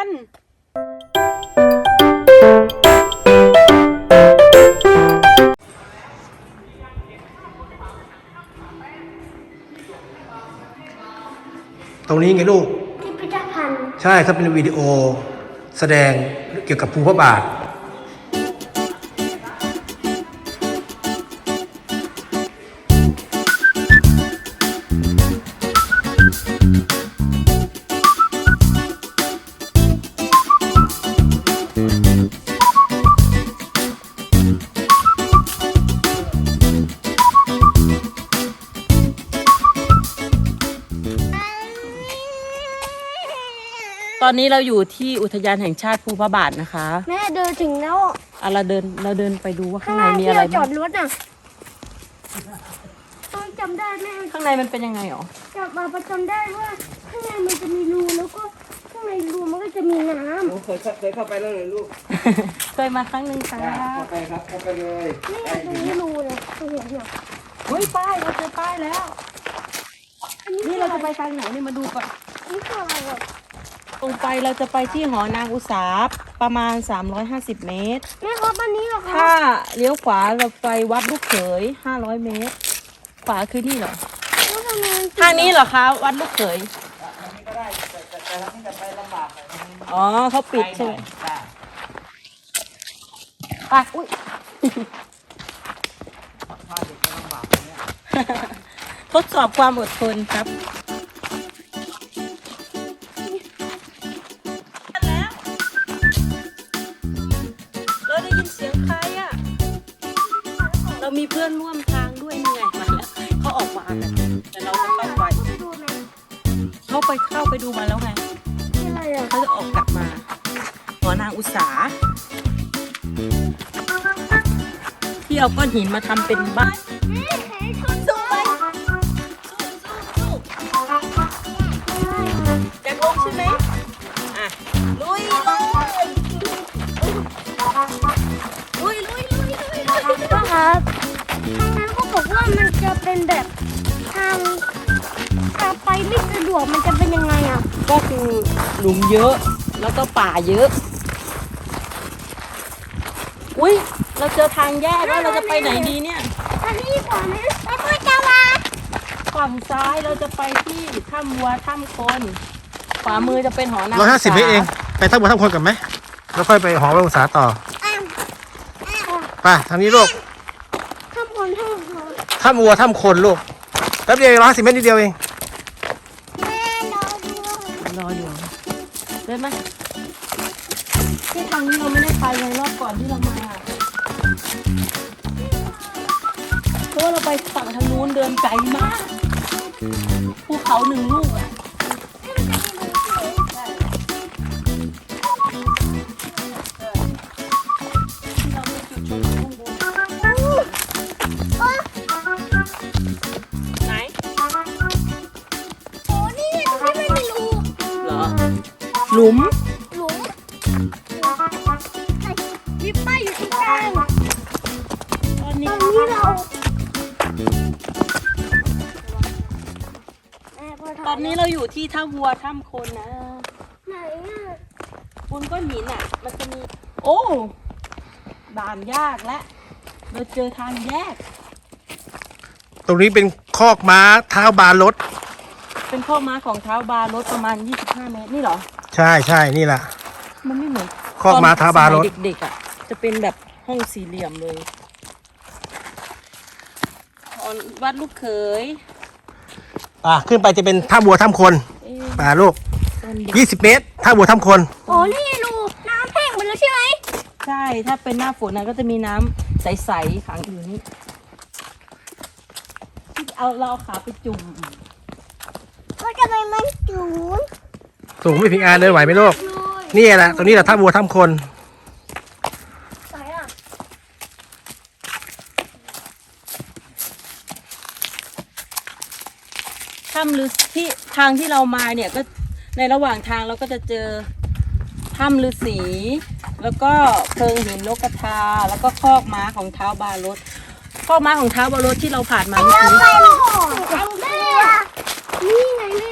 อุ้ยเราอยู่ที่ดวงจันทร์ตรงนี้ไงลูก พิพิธภัณฑ์ ใช่เขาเป็นวิดีโอแสดงเกี่ยวกับภูพระบาท อนนี้เราอยู่ที่อุทยานแห่งชาติภูพระบาทนะคะแม่เดินถึงแล้วอะเราเดินเราเดินไปดูว่าข้าข้างงหในน้ามีที่อะไรเราจอบ้างดรถน่ะต้องจำได้แม่ข้างในมันเป็นยังไงหรอจับมาประจำได้ว่าข้างในมันจะมีรูแล้วก็ข้างในรูมันก็จะมีน้ำเคยเคยเข้าไปแล้วเลยลูกเคยมาครั้งหนึ่งค่ะเข้าไปครับเข้าไปเลยนี่ไงตรงนี้รูเลยตรงเห็นเนี่ยเฮ้ยป้ายเราเจอป้ายแล้ว อันนี้นี่เราจะไปทางไหนนี่มาดูก่อนอันนี้คืออะไรอะ ตรงไปเราจะไปที่หอนางอุสาประมาณ 350 เมตร แม่ครับอันนี้เหรอคถ้ารับเลี้ยวขวาเราไปวัดลูกเขย 500 เมตร ขวาคือนี่เหรอ แล้วทำไมมันทางนี้เหรอคะ วัดลูกเขย อ๋อเขาปิดใช่ไหมไปอุ้ยทดสอบความอดทนครับ เข้าไปเข้าไปดูมาแล้วไงคืออะไรอะเขาจะออกกลับมาหอนางอุสาที่เอาก้อนหินมาทำเป็นบ้าน ไม่สะดวกมันจะเป็นยังไงอะ ก็คือหลุมเยอะแล้วก็ป่าเยอะ อุ้ยเราเจอทางแยกแล้วเราจะไปไหนดีเนี่ยอันนี้ก่อนนะแล้วก็จะมาฝั่งซ้ายเราจะไปที่ถ้ำวัวถ้ำคนขวามือจะเป็นหอนางร้อยห้าสิบเมตรเอง ไปทั้งหมดทั้งคนกันไหมแล้วค่อยไปหอพระองศาต่ออ้าวไปทางนี้ลูกข้างบนข้างบนถ้ำวัวถ้ำคนลูกแป๊บเดียวร้อยห้าสิบเมตรนิดเดียวเอง ที่ทางนี้เราไม่ได้ไปในรอบก่อนที่เรามาเพราะว่าเราไปฝั่งทางนู้นเดินไกลมากภูเขาหนึ่งลูกอะ กลางตอนตนี้รงนี้เราแม่พตอนนี้เราอยู่ที่ถ้ำวัวถ้ำคนนะไหนอะบนก้อนหินอะ มันจะมี โอ้ด่านยากและเราเจอทางแยก ตรงนี้เป็นคอกม้าเท้าบานรถ เป็นข้อม้าของเท้าบาร์รถประมาณ 25 เมตรนี่เหรอ ใช่ใช่นี่แหละ มันไม่เหมือนคอกม้าเท้าบาร์รถตอนสมัยเด็กๆอะ จะเป็นแบบ ห้องสี่เหลี่ยมเลยตอนวัดลูกเขยอะขึ้นไปจะเป็นถ้ำวัวถ้ำคนเอ๊ะป่าลูกตอนเด็กยี่สิบเมตรถ้ำวัวถ้ำคนโอ้นี่ไงรูน้ำแห้งไปแล้วใช่ไหมใช่ถ้าเป็นหน้าฝนนะก็จะมีน้ำใสๆขังอยู่นี่ที่เอาเราเอาขาไปจุ่มก็จะไปมันจูนสูงไม่พิงอานเดินไหวไหมลูกเลยนี่แหละตรงนี้แหละถ้ำวัวถ้ำคนไหน ถ้ำลือที่ทางที่เรามาเนี่ยก็ในระหว่างทางเราก็จะเจอถ้ำลือสีแล้วก็เพิงหินนกกระทา แล้วก็คอกม้าของเท้าบารดคอกม้าของเท้าบารดที่เราผ่านมาเมื่อกี้นี่ไงแม่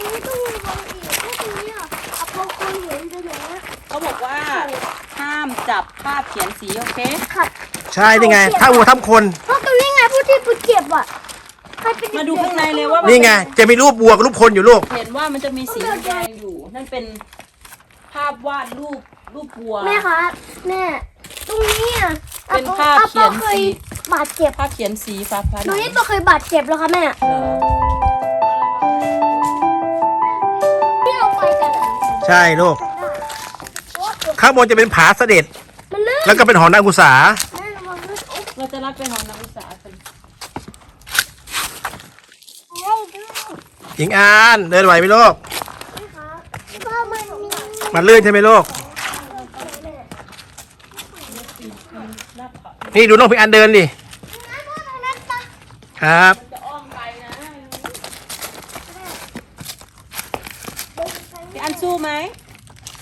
นี่เขาบอกว่าห้ามจับภาพเขียนสีโอเค ค่ะ ใช่นี่ไงถ้าวัวทำคน เพราะตรงนี้ไงผู้ที่ผู้เจ็บอะ มาดูข้างในเลยว่ามันี่ไง จะมีรูปวัวกับรูปคนอยู่ลูก เห็นว่ามันจะมีสีแดงอยู่ นั่นเป็นภาพวาดรูปรูปวัว แม่ครับแม่ตรงนี้อะเป็นภาพเขียนอาปาเคยสีบาดเจ็บภาพเขียนสีฟ้าฟ้าหนูนี่ตัวเคยบาดเจ็บแล้วค่ะแม่เหรอที่เราไปกันอะใช่ลูก ข้างบนจะเป็นผาเสด็จ มันลื่นแล้วก็เป็นหอนางอุษาแม่ระวังลื่นโอ๊ยเราจะรับไปหอนักศึกษากัน เฮ้ยลื่นหญิงอานเดินไหวไหมลูกครับก็มันมีมันลื่นใช่ไหมลูกนี่ดูน้องพี่อันเดินดิครับจะอ้อมไปนะพี่อันสู้ไหม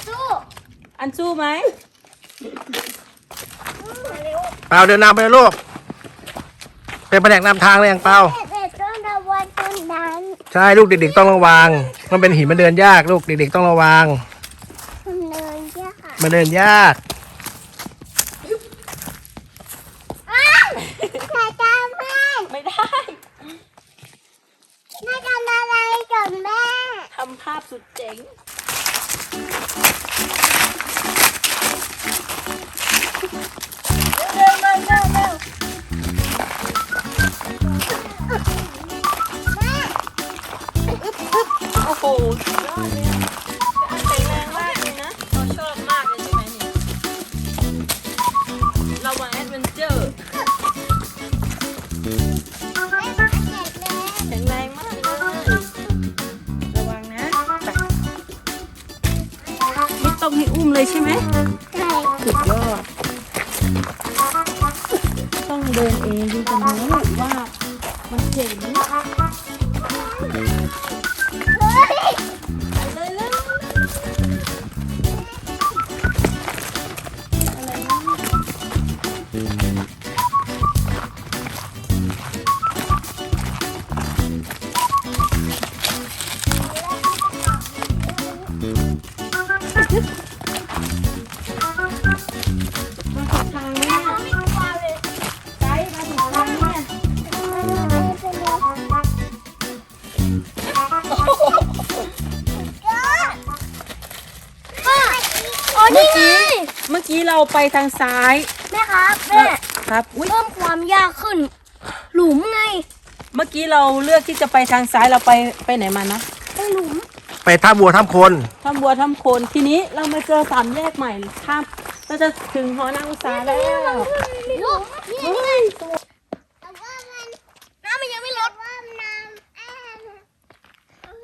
สู้อันสู้ไหม มาเร็ว เปาเดินนำไปเลยลูก เป็นแผนกนำทางเลยอย่างเปา เด็กๆต้องระวังต้นนั้น ใช่ลูกเด็ก ๆ ต้องระวัง มันเป็นหินมันเดินยากลูกเด็ก ๆ ต้องระวัง มันเนินยากมันเดินยาก ต้องใเมื่อกี้เราไปทางซ้าย แม่ครับแม่ครับอุ้ยเพิ่มความยากขึ้น หลุมไงเมื่อกี้เราเลือกที่จะไปทางซ้ายเราไปไปไหนมานะไอหลุมไปท่าวัวทำคนทำบัวทำโคนทีนี้เรามาเจอสามแยกใหม่ข้ามเราจะถึงหอนางอุตสาหแล้วหลุมนี่นี่ไงแต่ว่ามันน้ำมันยังไม่ลดว่าน้ำ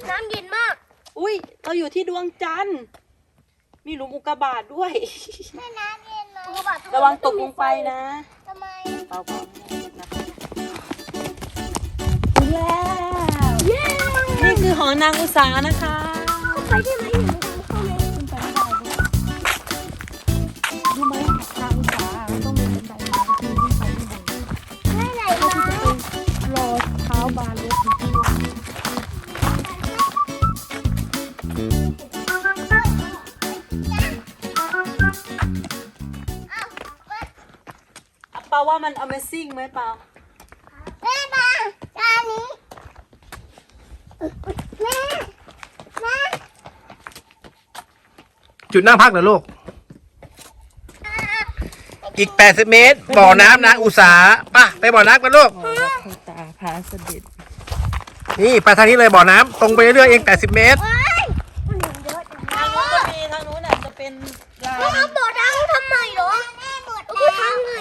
น้ำเย็นมาก อุ้ยเราอยู่ที่ดวงจันทร์มีหลุมอุกกาบาตด้วยแม่น้ำเย็นเลย ระวังตกลงไปนะทำไมเปล่าๆนะถึงแล้ว เย้นี่คือหอนางอุตสานะคะไปได้ไหมหนูเข้าเลยขึ้น มัน Amazing ไหมเปาแม่มาจานนี้แม่แม่จุดนั่งพักเหรอลูก อีก 80 เมตร บ่อน้ำนางอุษาป่ะไปบ่อน้ำกันลูก ตาพาเสด็จนี่ไปทางนี้เลยบ่อน้ำตรงไปเรื่อยๆเอง 80 เมตร ว้ายมันเห็นเยอะจัง ทางนู้นก็มีทางนู้นอะจะเป็นลา แม่ น เอาบ่อดังทำไมเหรอแม่หมดแล้วทำไง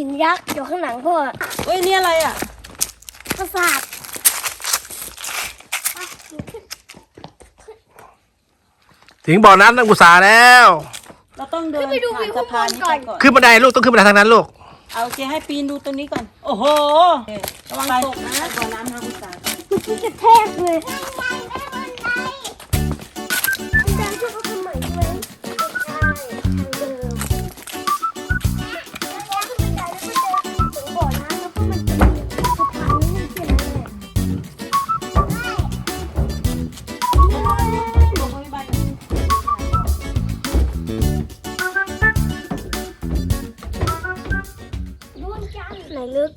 หินยักษ์อยู่ข้างหลังพ่อเฮ้ยนี่อะไรอะประสาทถึงบ่อน้ำนางอุษาแล้ว เราต้องเดินผ่านสะพานนี้ไปก่อน ขึ้นบันไดลูกต้องขึ้นบันไดทางนั้นลูก เอาโอเคให้ปีนดูตรงนี้ก่อน โอ้โหระวังตกนะบ่อน้ำทางอุตสาหมันกระแทกเลย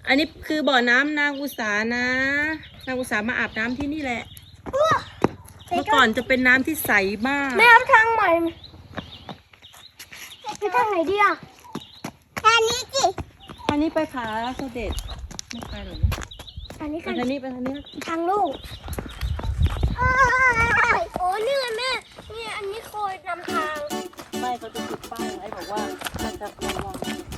อันนี้คือบ่อน้ำนางอุสานะ นางอุสามาอาบน้ำที่นี่แหละเมื่อก่อนจะเป็นน้ำที่ใสมาก แม่เอาทางใหม่ไปทางไหนดีอะทางนี้สิอันนี้ไปผาเสด็จไม่ไปหรออันนี้ไปคือทางนี้ไปทางนี้ ทางลูกโอ้นี่ไงแม่เนี่ยอันนี้คอยนำทาง ไม่เขาจะติดป้ายไว้บอกว่าถ้าจะระวัง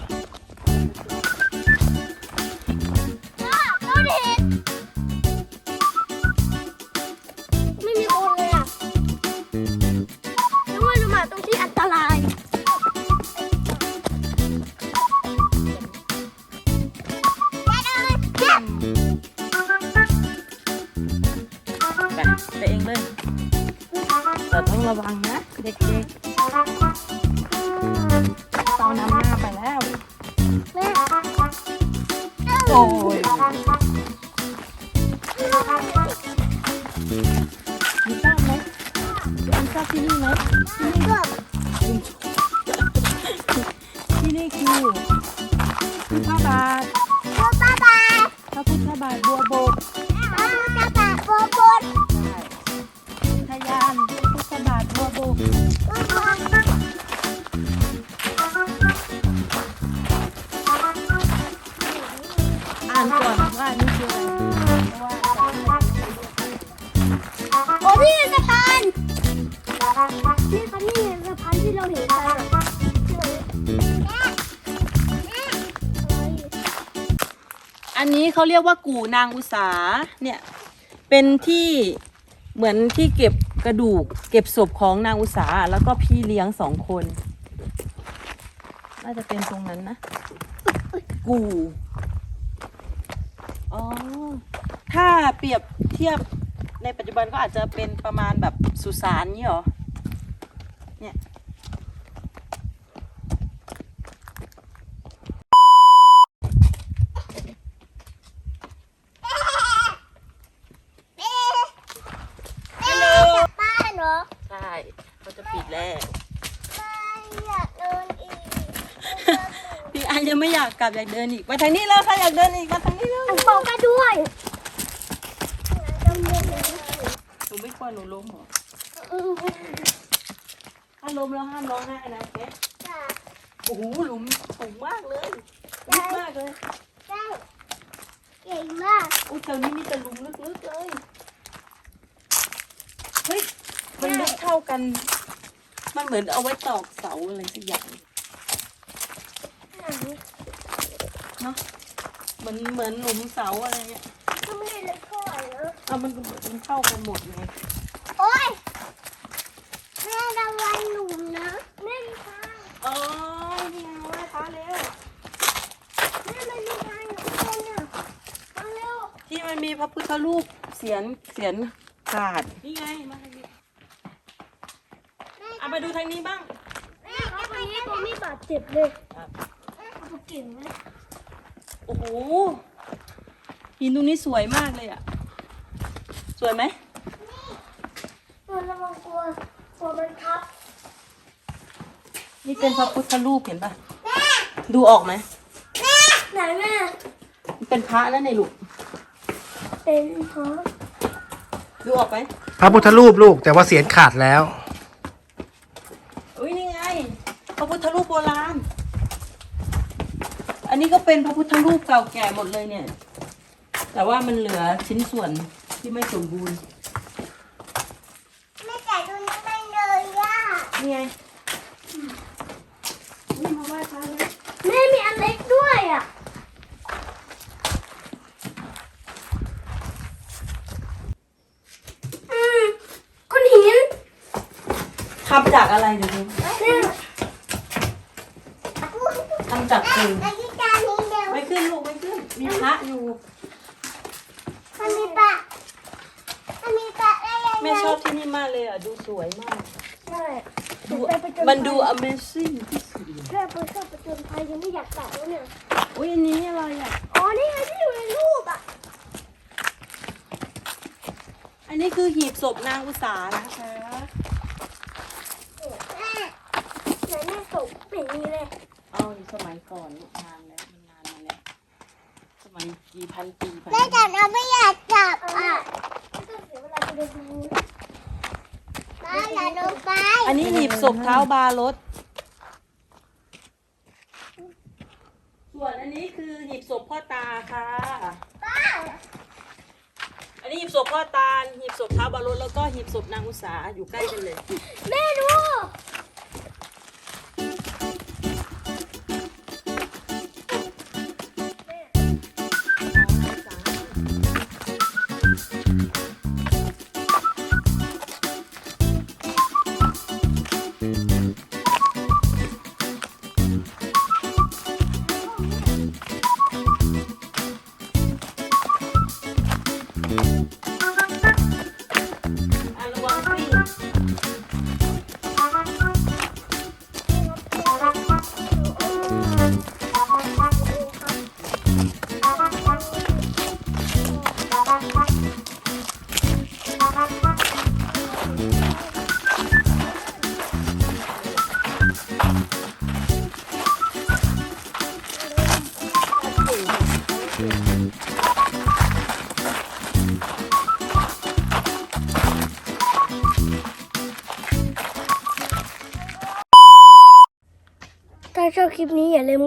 มีทราบไหมมีทราบที่นี่ไหมที่ ห็นกันอะอันนี้เขาเรียกว่ากู่นางอุสาเนี่ยเป็นที่เหมือนที่เก็บกระดูก เก็บศพของนางอุสาแล้วก็พี่เลี้ยงสองคน น่าจะเป็นตรงนั้นนะ กู่อ๋อถ้าเปรียบเทียบในปัจจุบันก็อาจจะเป็นประมาณแบบสุสานนี่หรอเนี่ย ฮัลโหลกลับบ้านเหรอ ใช่เขาจะปิดแล้ว ไม่อยากเดินอีก พี่อันยังไม่อยากก ลับอยากเดินอีกมาทางนี้แล้วค่ะอยากเดินอีกมาทางนี้แล้วอันเปาก็ด้วยหนูไม่กลัวหนูล้มเหรอถ้าล้มแล้วห้ามร้องไห้นะแกโอ้โหหลุมสูงมากเลยลึกมากเลยเก่งมากอุ้ยแถวนี้มีแต่หลุมลึกๆเลยเฮ้ยมันลึกเท่ากัน มันเหมือนเอาไว้ตอกเสาอะไรสักอย่าง เนาะเหมือนเหมือนหลุมเสาอะไรเงี้ยก็ไม่ได้เล็กเท่าไหร่นะเอามันมันเท่ากันหมดเลยโอ๊ยแม่ระวังหลุมนะแม่มีทางอ๋อนี่ไงไหว้พระเร็วแม่มันมีทางอยู่ข้างบนน่ะมาเร็วที่มันมีพระพุทธรูปเสียนเสียนขาดนี่ไงมาทางนี้เอามาดูทางนี้บ้างแม่ครับวันนี้ผมมีบาดเจ็บเลยเอาไปเก่งไหม โอ้โหหินตรงนี้สวยมากเลยอะ สวยไหมเออระวังกลัวกลัวมันทับนี่เป็นพระพุทธรูปเห็นปะดูออกไหมไหนแม่มันเป็นพระนั่นในลูกเป็นเพราะดูออกไหมพระพุทธรูปลูกแต่ว่าเสียนขาดแล้ว อุ้ยนี่ไงพระพุทธรูปโบราณ อันนี้ก็เป็นพระพุทธรูปเก่าแก่หมดเลยเนี่ย แต่ว่ามันเหลือชิ้นส่วนที่ไม่สมบูรณ์ไม่แต่ดูนี่มันเลยอะนี่ไงนี่มาไหว้พระเลยแม่มีอันเล็กด้วยอะอืมก้อนหินทำจากอะไรเดี๋ยวดูเนี่ยทำจากปู ขึ้นลูกไม่ขึ้น มีพระอยู่ มันมีปะมันมีปะอะไรยังไงแม่ชอบที่นี่มากเลยอะ ดูสวยมาก ใช่ดูไปประจมันดูภัย amazing ที่สุดเลยแค่ไปชอบประจนภัยยังไม่อยากกลับแล้วเนี่ย อุ้ยอันนี้อะไรอะ อ๋อ นี่ไงที่อยู่ในรูปอะ อันนี้คือหีบศพนางอุสานะคะ แม่ไหนแม่ศพเป็นอย่างนี้เลย เอาสมัยก่อนลูกนานแล้วมันนานมาแล้วสมัย กี่พันปีผ่านแม่จับเราไม่อยากจับอะป้าอย่าลงไปอันนี้หีบศพเท้าบาร์รถส่วนอันนี้คือหีบศพพ่อตาค่ะ ป้าอันนี้หีบศพพ่อตาหีบศพเท้าบาร์รถแล้วก็หีบศพนางอุสาอยู่ใกล้กันเลย แม่ดู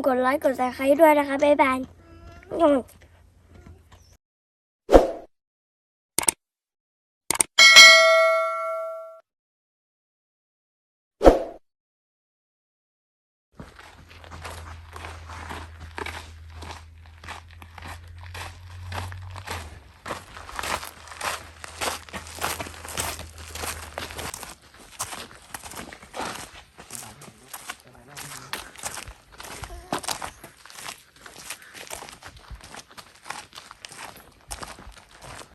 กดไลค์กดแชร์ให้ด้วยนะคะบ๊ายบาย